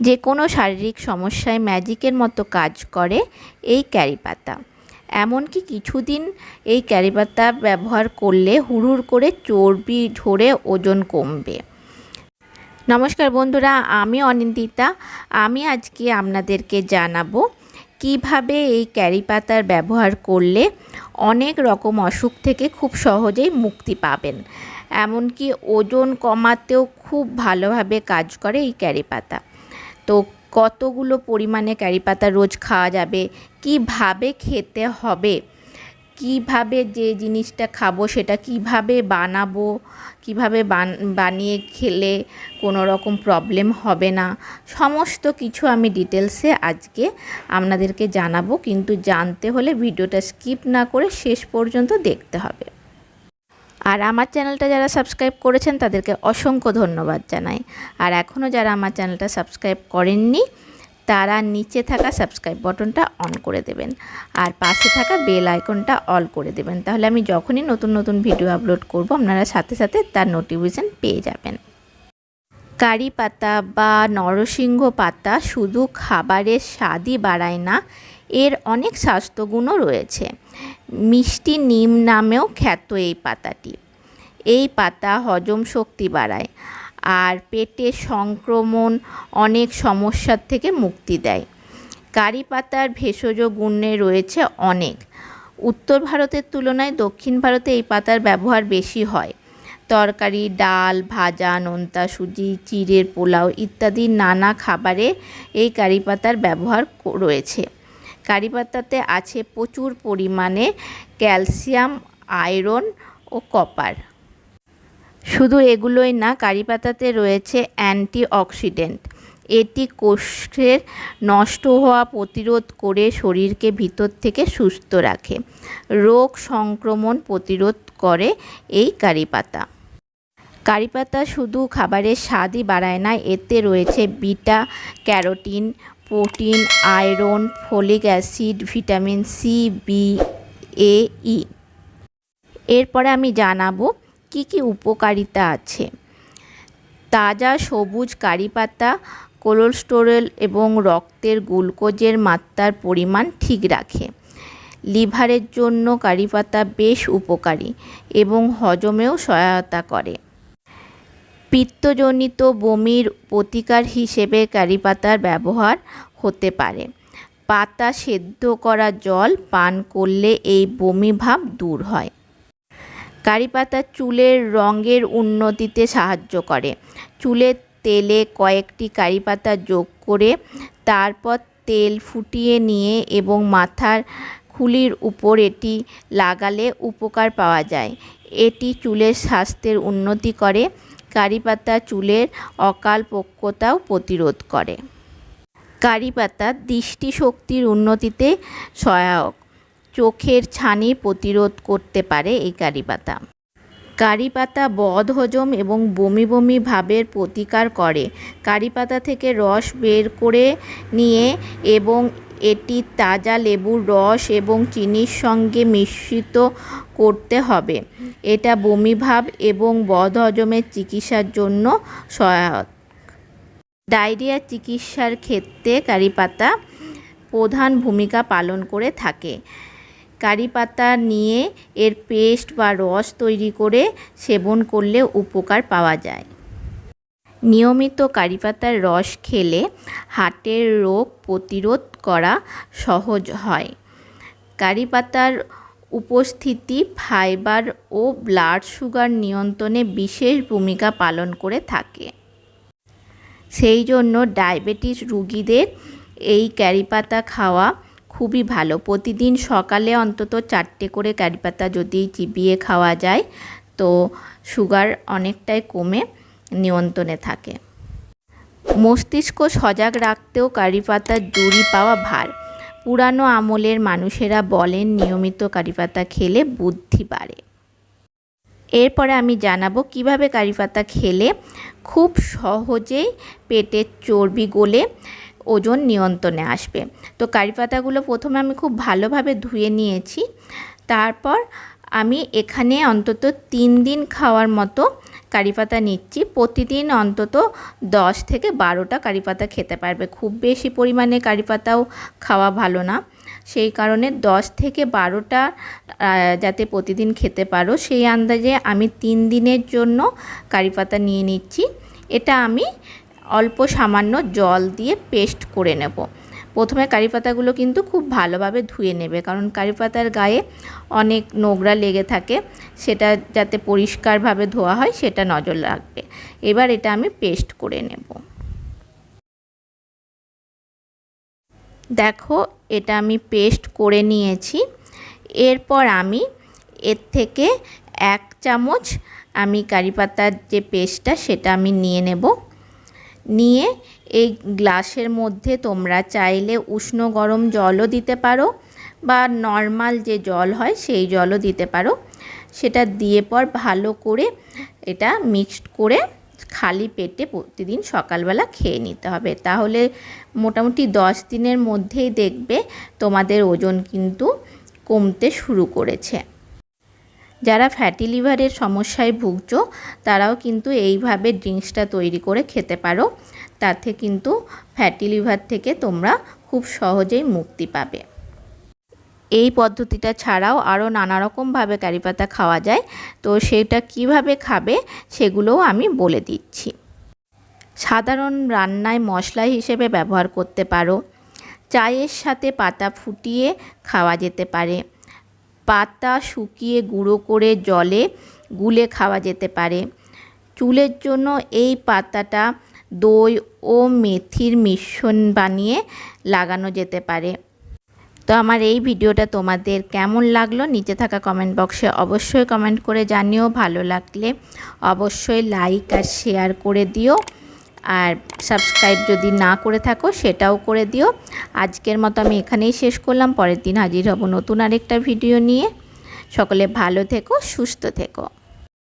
যে কোনো শারীরিক সমস্যায় ম্যাজিকের মতো কাজ করে এই ক্যারি পাতা। এমনকি কিছুদিন এই ক্যারি পাতা ব্যবহার করলে হুড়হুড় করে চর্বি ঝরে ওজন কমবে। নমস্কার বন্ধুরা, আমি অনিন্দিতা। আমি আজকে আপনাদেরকে জানাব কীভাবে এই ক্যারি পাতার ব্যবহার করলে অনেক রকম অসুখ থেকে খুব সহজেই মুক্তি পাবেন। এমনকি ওজন কমাতেও খুব ভালোভাবে কাজ করে এই ক্যারি পাতা। তো কতগুলো পরিমাণে ক্যারি পাতা রোজ খাওয়া যাবে? কীভাবে খেতে হবে? কীভাবে যে জিনিসটা খাব সেটা কীভাবে বানাবো? কীভাবে বানিয়ে খেলে কোনো রকম প্রবলেম হবে না? সমস্ত কিছু আমি ডিটেলসে আজকে আপনাদেরকে জানাব, কিন্তু জানতে হলে ভিডিওটা স্কিপ না করে শেষ পর্যন্ত দেখতে হবে। আর আমার চ্যানেলটা যারা সাবস্ক্রাইব করেছেন তাদেরকে অসংখ্য ধন্যবাদ জানাই। আর এখনও যারা আমার চ্যানেলটা সাবস্ক্রাইব করেননি, তারা নিচে থাকা সাবস্ক্রাইব বটনটা অন করে দেবেন। আর পাশে থাকা বেল আইকনটা অল করে দেবেন। তাহলে আমি যখনই নতুন নতুন ভিডিও আপলোড করব, আপনারা সাথে সাথে তার নোটিফিকেশান পেয়ে যাবেন। কারি পাতা বা নরসিংহ পাতা শুধু খাবারের স্বাদই বাড়ায় না, এর অনেক স্বাস্থ্যগুণও রয়েছে। মিষ্টি নিম নামেও খ্যাত এই পাতাটি। এই পাতা হজম শক্তি বাড়ায় আর পেটে সংক্রমণ অনেক সমস্যার থেকে মুক্তি দেয়। কারি পাতার ভেষজ গুণে রয়েছে অনেক। উত্তর ভারতের তুলনায় দক্ষিণ ভারতে এই পাতার ব্যবহার বেশি হয়। তরকারি, ডাল, ভাজা, নোনতা, সুজি, চিড়ের পোলাও ইত্যাদি নানা খাবারে এই কারি পাতার ব্যবহার রয়েছে। কারি পাতাতে আছে প্রচুর পরিমাণে ক্যালসিয়াম, আয়রন ও কপার। শুধু এগুলোই না কারি পাতাতে রয়েছে অ্যান্টিঅক্সিডেন্ট। এটি কোষের নষ্ট হওয়া প্রতিরোধ করে শরীরকে ভিতর থেকে সুস্থ রাখে। রোগ সংক্রমণ প্রতিরোধ করে এই কারি পাতা কারি পাতা শুধু খাবারের স্বাদই বাড়ায় না, এতে রয়েছে beta, carotene protein, iron, folic acid, vitamin C B A E এরপরে আমি জানাব কি কি উপকারিতা আছে। তাজা সবুজ কারি পাতা, কোলেস্টেরল এবং রক্তের গ্লুকোজের মাত্রার পরিমাণ ঠিক রাখে। লিভারের জন্য কারি পাতা বেশ উপকারী এবং হজমেও সহায়তা করে। পিত্তজনিত বমির প্রতিকার হিসেবে কারি পাতার ব্যবহার হতে পারে। পাতা সেদ্ধ করা জল পান করলে এই বমি ভাব দূর হয়। কারি পাতা চুলের রঙের উন্নতিতে সাহায্য করে। চুলের তেলে কয়েকটি কারি পাতা যোগ করে তারপর তেল ফুটিয়ে নিয়ে এবং মাথার খুলির উপর এটি লাগালে উপকার পাওয়া যায়। এটি চুলের স্বাস্থ্যের উন্নতি করে কারি পাতা চুলের অকাল পক্কতাও প্রতিরোধ করে। কারি পাতা দৃষ্টিশক্তির উন্নতিতে সহায়ক। চোখের ছানি প্রতিরোধ করতে পারে এই কারি পাতা কারি পাতা বদ হজম এবং বমি বমি ভাবের প্রতিকার করে। কারি পাতা থেকে রস বের করে নিয়ে এবং এটি তাজা লেবুর রস এবং চিনির সঙ্গে মিশ্রিত করতে হবে। এটা বমি ভাব এবং বদ হজমের চিকিৎসার জন্য সহায়ক। ডায়রিয়া চিকিৎসার ক্ষেত্রে কারি পাতা প্রধান ভূমিকা পালন করে থাকে। কারি পাতা নিয়ে এর পেস্ট বা রস তৈরি করে সেবন করলে উপকার পাওয়া যায়। নিয়মিত কারি পাতার রস খেলে হার্টের রোগ প্রতিরোধ করা সহজ হয়। কারি পাতার উপস্থিতি ফাইবার ও ব্লাড সুগার নিয়ন্ত্রণে বিশেষ ভূমিকা পালন করে থাকে। সেই জন্য ডায়াবেটিস রুগীদের এই ক্যারি পাতা খাওয়া খুবই ভালো। প্রতিদিন সকালে অন্তত চারটে করে কারি পাতা যদি চিবিয়ে খাওয়া যায়, তো সুগার অনেকটাই কমে নিয়ন্ত্রণে থাকে। মস্তিষ্ক সজাগ রাখতেও কারি পাতার জুড়ি পাওয়া ভার। পুরানো আমলের মানুষেরা বলেন, নিয়মিত কারি পাতা খেলে বুদ্ধি বাড়ে। এরপরে আমি জানাব কীভাবে কারি পাতা খেলে খুব সহজেই পেটের চর্বি গলে ওজন নিয়ন্ত্রণে আসবে। তো কারি পাতাগুলো প্রথমে আমি খুব ভালোভাবে ধুয়ে নিয়েছি। তারপর আমি এখানে অন্তত তিন দিন খাওয়ার মতো কারি পাতা নিচ্ছি। প্রতিদিন অন্তত দশ থেকে বারোটা কারি পাতা খেতে পারবে। খুব বেশি পরিমাণে কারি পাতাও খাওয়া ভালো না। সেই কারণে দশ থেকে বারোটা যাতে প্রতিদিন খেতে পারো, সেই আন্দাজে আমি তিন দিনের জন্য কারি পাতা নিয়ে নিচ্ছি। এটা আমি অল্প সামান্য জল দিয়ে পেস্ট করে নেব। প্রথমে কারি পাতাগুলো কিন্তু খুব ভালোভাবে ধুয়ে নেবে, কারণ কারি পাতার গায়ে অনেক নোংরা লেগে থাকে, সেটা যাতে পরিষ্কারভাবে ধোয়া হয় সেটা নজর রাখবে। এবার এটা আমি পেস্ট করে নেব। দেখো, এটা আমি পেস্ট করে নিয়েছি। এরপর আমি এর থেকে এক চামচ আমি কারি পাতার যে পেস্টটা, সেটা আমি নিয়ে নেব। নিয়ে এই গ্লাসের মধ্যে তোমরা চাইলে উষ্ণ গরম জলও দিতে পারো বা নর্মাল যে জল হয় সেই জলও দিতে পারো। সেটা দিয়ে পর ভালো করে এটা মিক্সড করে খালি পেটে প্রতিদিন সকালবেলা খেয়ে নিতে হবে। তাহলে মোটামুটি দশ দিনের মধ্যেই দেখবে তোমাদের ওজন কিন্তু কমতে শুরু করেছে। যারা ফ্যাটি লিভারের সমস্যায় ভুগছো, তারাও কিন্তু এইভাবে ড্রিঙ্কসটা তৈরি করে খেতে পারো। তাতে কিন্তু ফ্যাটি লিভার থেকে তোমরা খুব সহজেই মুক্তি পাবে। এই পদ্ধতিটা ছাড়াও আরও নানা রকমভাবে কারি পাতা খাওয়া যায়। তো সেটা কীভাবে খাবে, সেগুলোও আমি বলে দিচ্ছি। সাধারণ রান্নায় মশলা হিসেবে ব্যবহার করতে পারো। চায়ের সাথে পাতা ফুটিয়ে খাওয়া যেতে পারে। পাতা শুকিয়ে গুঁড়ো করে জলে গুলে খাওয়া যেতে পারে। চুলের জন্য এই পাতাটা দই ও মেথির মিশ্রণ বানিয়ে লাগানো যেতে পারে। তো আমার এই ভিডিওটা তোমাদের কেমন লাগল নিচে থাকা কমেন্ট বক্সে অবশ্যই কমেন্ট করে জানিও। ভালো লাগলে অবশ্যই লাইক আর শেয়ার করে দিও। আর সাবস্ক্রাইব যদি না করে থাকো, সেটাও করে দিও। আজকের মতো আমি এখানেই শেষ করলাম। পরের দিন হাজির হব নতুন আরেকটা ভিডিও নিয়ে। সকলে ভালো থেকো, সুস্থ থেকো।